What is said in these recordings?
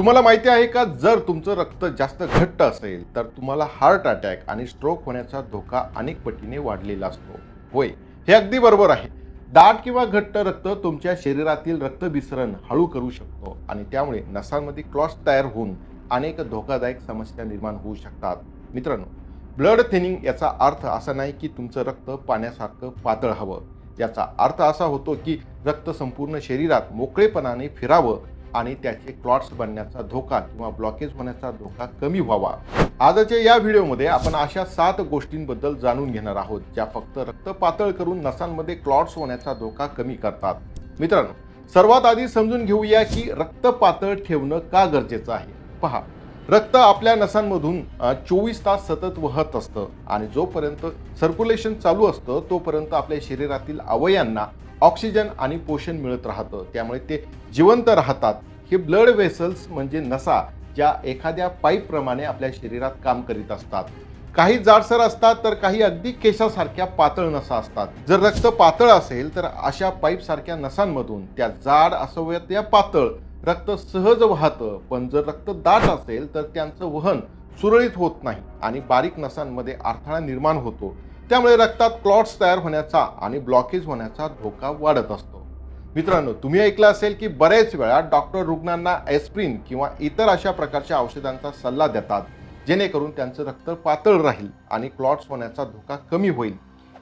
तुम्हाला माहिती आहे का जर तुमचं रक्त जास्त घट्ट असेल तर तुम्हाला हार्ट अटॅक आणि स्ट्रोक होण्याचा धोका अनेक पटीने वाढलेला असतो. होय हे अगदी बरोबर आहे. दाट किंवा घट्ट रक्त तुमच्या शरीरातील रक्तभिसरण हळू करू शकतो आणि त्यामुळे नसांमध्ये क्लॉट्स तयार होऊन अनेक धोकादायक समस्या निर्माण होऊ शकतात. मित्रांनो ब्लड थिनिंग याचा अर्थ असा नाही की तुमचं रक्त पाण्यासारखं पातळ हवं. याचा अर्थ असा होतो की रक्त संपूर्ण शरीरात मोकळेपणाने फिरावं आणि त्याचे क्लॉट्स बनण्याचा धोका किंवा ब्लॉकेज होण्याचा धोका कमी व्हावा. आजच्या या व्हिडिओमध्ये आपण अशा सात गोष्टींबद्दल जाणून घेणार आहोत ज्या फक्त रक्त पातळ करून नसांमध्ये क्लॉट्स होण्याचा धोका कमी करतात. मित्रांनो सर्वात आधी समजून घेऊया की रक्त पातळ ठेवणं का गरजेचं आहे? पहा रक्त आपल्या नसांमधून चोवीस तास सतत वहत असतं आणि जोपर्यंत सर्क्युलेशन चालू असतं तोपर्यंत आपल्या शरीरातील अवयांना ऑक्सिजन आणि पोषण मिळत राहतं. त्यामुळे ते जिवंत राहतात. हे ब्लड वेसल्स म्हणजे नसा ज्या एखाद्या पाईपप्रमाणे आपल्या शरीरात काम करीत असतात. काही जाडसर असतात तर काही अगदी केशासारख्या पातळ नसा असतात. जर रक्त पातळ असेल तर अशा पाईपसारख्या नसांमधून त्या जाड असो त्या पातळ रक्त सहज वाहतं. पण जर रक्त दाट असेल तर त्यांचं वहन सुरळीत होत नाही आणि बारीक नसांमध्ये अडथळा निर्माण होतो. त्यामुळे रक्तात क्लॉट्स तयार होण्याचा आणि ब्लॉकेज होण्याचा धोका वाढत असतो. मित्रांनो तुम्ही ऐकलं असेल की बरेच वेळा डॉक्टर रुग्णांना एस्प्रिन किंवा इतर अशा प्रकारच्या औषधांचा सल्ला देतात जेणेकरून त्यांचं रक्त पातळ राहील आणि क्लॉट्स होण्याचा धोका कमी होईल.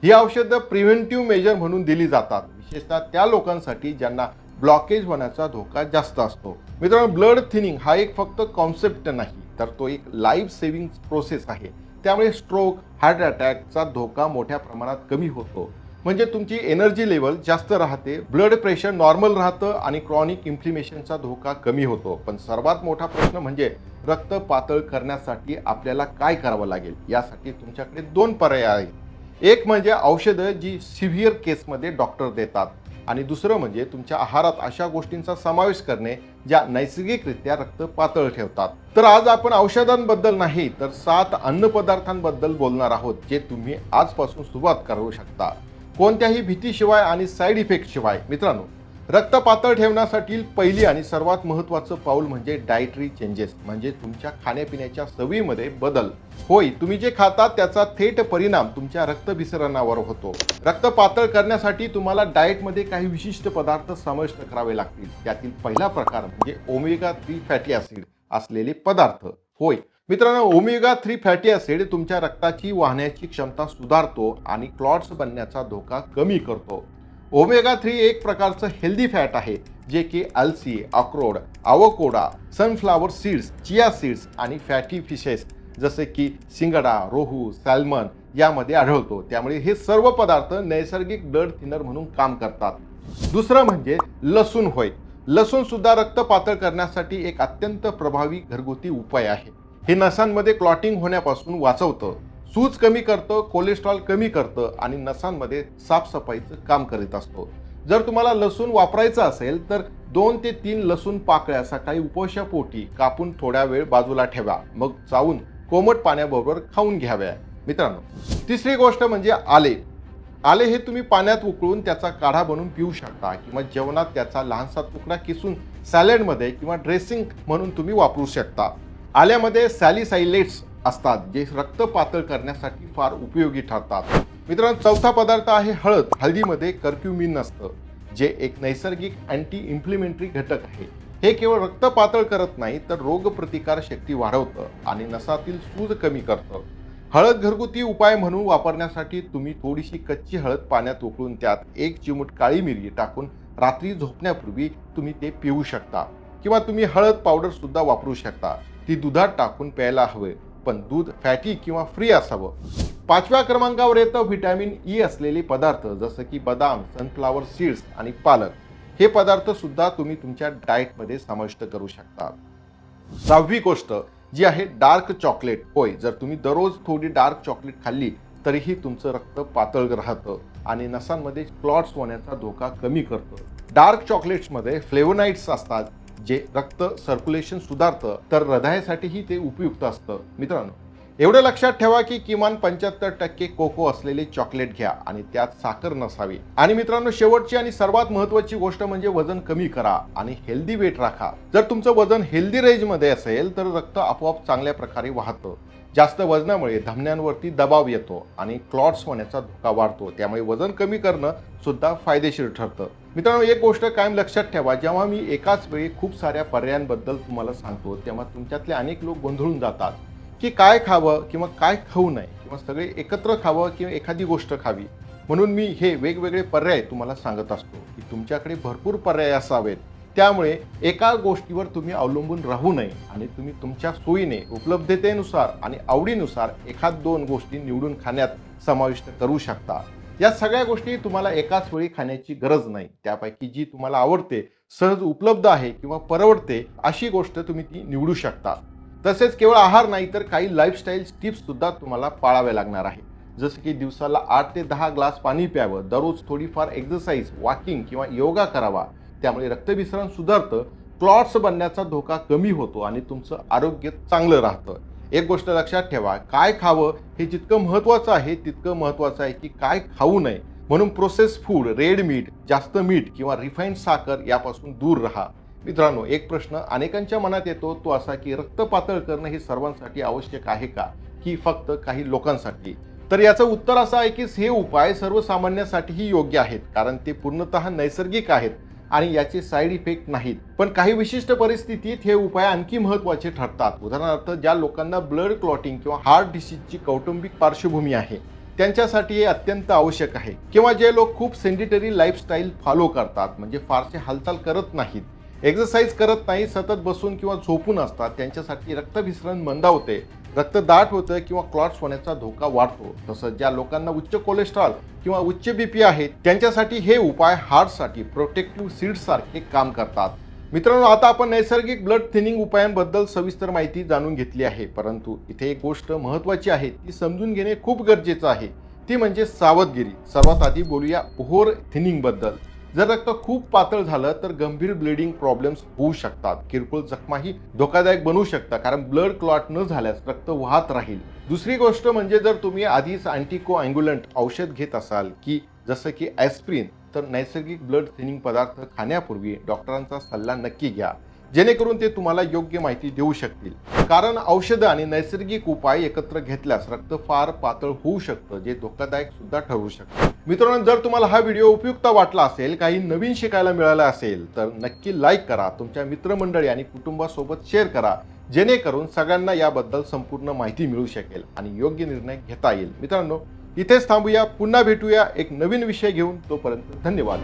ही औषधं प्रिव्हेंटिव्ह मेजर म्हणून दिली जातात. विशेषतः त्या लोकांसाठी ज्यांना ब्लॉकेज होण्याचा धोका जास्त असतो. मित्रांनो ब्लड थिनिंग हा एक फक्त कॉन्सेप्ट नाही तर तो एक लाईफ सेव्हिंग प्रोसेस आहे. त्यामुळे स्ट्रोक हार्ट अटॅकचा धोका मोठ्या प्रमाणात कमी होतो. म्हणजे तुमची एनर्जी लेवल जास्त राहते ब्लड प्रेशर नॉर्मल राहतं आणि क्रॉनिक इन्फ्लिमेशनचा धोका कमी होतो. पण सर्वात मोठा प्रश्न म्हणजे रक्त पातळ करण्यासाठी आपल्याला काय करावं लागेल? यासाठी तुमच्याकडे दोन पर्याय आहेत. एक म्हणजे औषधं जी सिव्हिअर केसमध्ये डॉक्टर देतात. आणि दुसरं म्हणजे तुमच्या आहारात अशा गोष्टींचा समावेश करणे ज्या नैसर्गिकरित्या रक्त पातळ ठेवतात. तर आज आपण औषधांबद्दल नाही तर सात अन्नपदार्थांबद्दल बोलणार आहोत जे तुम्ही आजपासून सुरुवात करू शकता. कोणत्याही भीतीशिवाय आणि साईड इफेक्ट शिवाय मित्रांनो रक्त पातळ ठेवण्यासाठी पहिली आणि सर्वात महत्त्वाचं पाऊल म्हणजे डायटरी चेंजेस म्हणजे तुमच्या खाण्यापिण्याच्या सवयीमध्ये बदल. होय तुम्ही जे खाता त्याचा थेट परिणाम तुमच्या रक्तभिसरणावर होतो. रक्त पातळ करण्यासाठी तुम्हाला डाएटमध्ये काही विशिष्ट पदार्थ समाविष्ट करावे लागतील. त्यातील पहिला प्रकार म्हणजे ओमेगा थ्री फॅटी ॲसिड असलेले पदार्थ. होय मित्रांनो ओमेगा थ्री फॅटी ॲसिड तुमच्या रक्ताची वाहण्याची क्षमता सुधारतो आणि क्लॉट्स बनण्याचा धोका कमी करतो. ओमेगा थ्री एक प्रकारचं हेल्दी फॅट आहे जे की अलसी अक्रोड avocado sunflower seeds chia seeds आणि फॅटी फिशेस जसे की सिंगडा रोहू सॅल्मन यामध्ये आढळतो. त्यामुळे हे सर्व पदार्थ नैसर्गिक ब्लड थिनर म्हणून काम करतात. दुसरं म्हणजे लसूण होय. लसूण सुद्धा रक्त पातळ करण्यासाठी एक अत्यंत प्रभावी घरगुती उपाय आहे. हे नसांमध्ये क्लॉटिंग होण्यापासून वाचवतं. सूज कमी करतं कोलेस्ट्रॉल कमी करतं आणि नसांमध्ये साफसफाईचं काम करीत असतो. जर तुम्हाला लसूण वापरायचं असेल तर दोन ते तीन लसूण पाकळ्या सकाळी उपवासापोटी कापून थोड्या वेळ बाजूला ठेवा. मग चावून कोमट पाण्याबरोबर खाऊन घ्याव्या. मित्रांनो तिसरी गोष्ट म्हणजे आले. आले हे तुम्ही पाण्यात उकळून त्याचा काढा बनवून पिऊ शकता किंवा जेवणात त्याचा लहानसा तुकडा किसून सॅलडमध्ये किंवा ड्रेसिंग म्हणून तुम्ही वापरू शकता. आल्यामध्ये सॅलिसायलेट्स असतात जे रक्त पातळ करण्यासाठी फार उपयोगी ठरतात. मित्रांनो चौथा पदार्थ आहे हळद. हळदीमध्ये कर्क्युमिन असतं जे एक नैसर्गिक अँटी इन्फ्लेमेंटरी घटक आहे. हे केवळ रक्त पातळ करत नाही तर रोगप्रतिकार शक्ती वाढवतं आणि नसातील सूज कमी करतं. हळद घरगुती उपाय म्हणून वापरण्यासाठी तुम्ही थोडीशी कच्ची हळद पाण्यात उकळून त्यात एक चिमूट काळी मिरी टाकून रात्री झोपण्यापूर्वी तुम्ही ते पिऊ शकता. किंवा तुम्ही हळद पावडर सुद्धा वापरू शकता. ती दुधात टाकून प्यायला हवे. पण दूध फॅटी किंवा फ्री असावं. पाचव्या क्रमांकावर येतं व्हिटॅमिन ई असलेले पदार्थ जसं की बदाम सनफ्लावर सीड्स आणि पालक. हे पदार्थ सुद्धा तुम्ही तुमच्या डाएटमध्ये समाविष्ट करू शकता. सहावी गोष्ट जी आहे डार्क चॉकलेट. होय जर तुम्ही दररोज थोडी डार्क चॉकलेट खाल्ली तरीही तुमचं रक्त पातळ राहतं आणि नसांमध्ये क्लॉट्स होण्याचा धोका कमी करतं. डार्क चॉकलेट्समध्ये फ्लेवोनाईट्स असतात जे रक्त सर्क्युलेशन सुधारतं तर हृदयासाठीही ते उपयुक्त असतं. मित्रांनो एवढं लक्षात ठेवा की किमान पंच्याहत्तर टक्के कोको असलेले चॉकलेट घ्या आणि त्यात साखर नसावी. आणि मित्रांनो शेवटची आणि सर्वात महत्वाची गोष्ट म्हणजे वजन कमी करा आणि हेल्दी वेट राखा. जर तुमचं वजन हेल्दी रेंजमध्ये असेल तर रक्त आपोआप चांगल्या प्रकारे वाहतं. जास्त वजनामुळे धमन्यांवरती दबाव येतो आणि क्लॉट्स होण्याचा धोका वाढतो. त्यामुळे वजन कमी करणं सुद्धा फायदेशीर ठरतं. मित्रांनो एक गोष्ट कायम लक्षात ठेवा. जेव्हा मी एकाच वेळी खूप साऱ्या पर्यायांबद्दल तुम्हाला सांगतो तेव्हा तुमच्यातले अनेक लोक गोंधळून जातात. की काय खावं किंवा काय खाऊ नये किंवा सगळे एकत्र खावं किंवा एखादी गोष्ट खावी. म्हणून मी हे वेगवेगळे पर्याय तुम्हाला सांगत असतो की तुमच्याकडे भरपूर पर्याय असावेत. त्यामुळे एका गोष्टीवर तुम्ही अवलंबून राहू नये आणि तुम्ही तुमच्या सोयीने उपलब्धतेनुसार आणि आवडीनुसार एखाद दोन गोष्टी निवडून खाण्यात समाविष्ट करू शकता. या सगळ्या गोष्टी तुम्हाला एकाच वेळी खाण्याची गरज नाही. त्यापैकी जी तुम्हाला आवडते सहज उपलब्ध आहे किंवा परवडते अशी गोष्ट तुम्ही ती निवडू शकता. तसेच केवळ आहार नाही तर काही लाईफस्टाईल टिप्स सुद्धा तुम्हाला पाळाव्या लागणार आहे. जसं की दिवसाला आठ ते दहा ग्लास पाणी प्यावं दररोज थोडीफार एक्झरसाईज वॉकिंग किंवा योगा करावा. त्यामुळे रक्तभिसरण सुधारतं क्लॉट्स बनण्याचा धोका कमी होतो आणि तुमचं आरोग्य चांगलं राहतं. एक गोष्ट लक्षात ठेवा काय खावं हे जितकं महत्त्वाचं आहे तितकं महत्त्वाचं आहे की काय खाऊ नये. म्हणून प्रोसेस फूड रेड मीठ जास्त मीठ किंवा रिफाईंड साखर यापासून दूर राहा. मित्रांनो एक प्रश्न अनेकांच्या मनात येतो तो असा की रक्त पातळ करणं हे सर्वांसाठी आवश्यक आहे का? की फक्त काही लोकांसाठी? तर याचं उत्तर असं आहे की हे उपाय सर्वसामान्यांसाठीही योग्य आहेत कारण ते पूर्णतः नैसर्गिक आहेत आणि याचे साईड इफेक्ट नाहीत. पण काही विशिष्ट परिस्थितीत हे उपाय आणखी महत्त्वाचे ठरतात. उदाहरणार्थ ज्या लोकांना ब्लड क्लॉटिंग किंवा हार्ट डिसीजची कौटुंबिक पार्श्वभूमी आहे त्यांच्यासाठी हे अत्यंत आवश्यक आहे. किंवा जे लोक खूप सेंडिटरी लाईफस्टाईल फॉलो करतात म्हणजे फारसे हालचाल करत नाहीत एक्सरसाइज करत नाही सतत बसून किंवा झोपून असतात त्यांच्यासाठी रक्तभिसरण मंदावते रक्त दाट होतं किंवा क्लॉट्स होण्याचा धोका वाढतो. तसंच ज्या लोकांना उच्च कोलेस्ट्रॉल किंवा उच्च बीपी आहे त्यांच्यासाठी हे उपाय हार्टसाठी प्रोटेक्टिव्ह सीड्स सारखे काम करतात. मित्रांनो आता आपण नैसर्गिक ब्लड थिनिंग उपायांबद्दल सविस्तर माहिती जाणून घेतली आहे. परंतु इथे एक गोष्ट महत्त्वाची आहे ती समजून घेणे खूप गरजेचं आहे. ती म्हणजे सावधगिरी. सर्वात आधी बोलूया ओव्हर थिनिंगबद्दल जर रक्त खूप पातळ झालं तर गंभीर ब्लिडिंग प्रॉब्लेम्स होऊ शकतात. किरकोळ जखमाही धोकादायक बनू शकतात कारण ब्लड क्लॉट न झाल्यास रक्त वाहत राहील. दुसरी गोष्ट म्हणजे जर तुम्ही आधीच अँटिको अँग्युलंट औषध घेत असाल की जसं की ॲस्प्रिन तर नैसर्गिक ब्लड थिनिंग पदार्थ खाण्यापूर्वी डॉक्टरांचा सल्ला नक्की घ्या. जेणेकरून ते तुम्हाला योग्य माहिती देऊ शकतील. कारण औषधं आणि नैसर्गिक उपाय एकत्र घेतल्यास रक्त फार पातळ होऊ शकतं जे धोकादायक सुद्धा ठरू शकतं. मित्रांनो जर तुम्हाला हा व्हिडिओ उपयुक्त वाटला असेल काही नवीन शिकायला मिळालं असेल तर नक्की लाईक करा तुमच्या मित्रमंडळी आणि कुटुंबासोबत शेअर करा जेणेकरून सगळ्यांना याबद्दल संपूर्ण माहिती मिळू शकेल आणि योग्य निर्णय घेता येईल. मित्रांनो इथेच थांबूया पुन्हा भेटूया एक नवीन विषय घेऊन. तोपर्यंत धन्यवाद.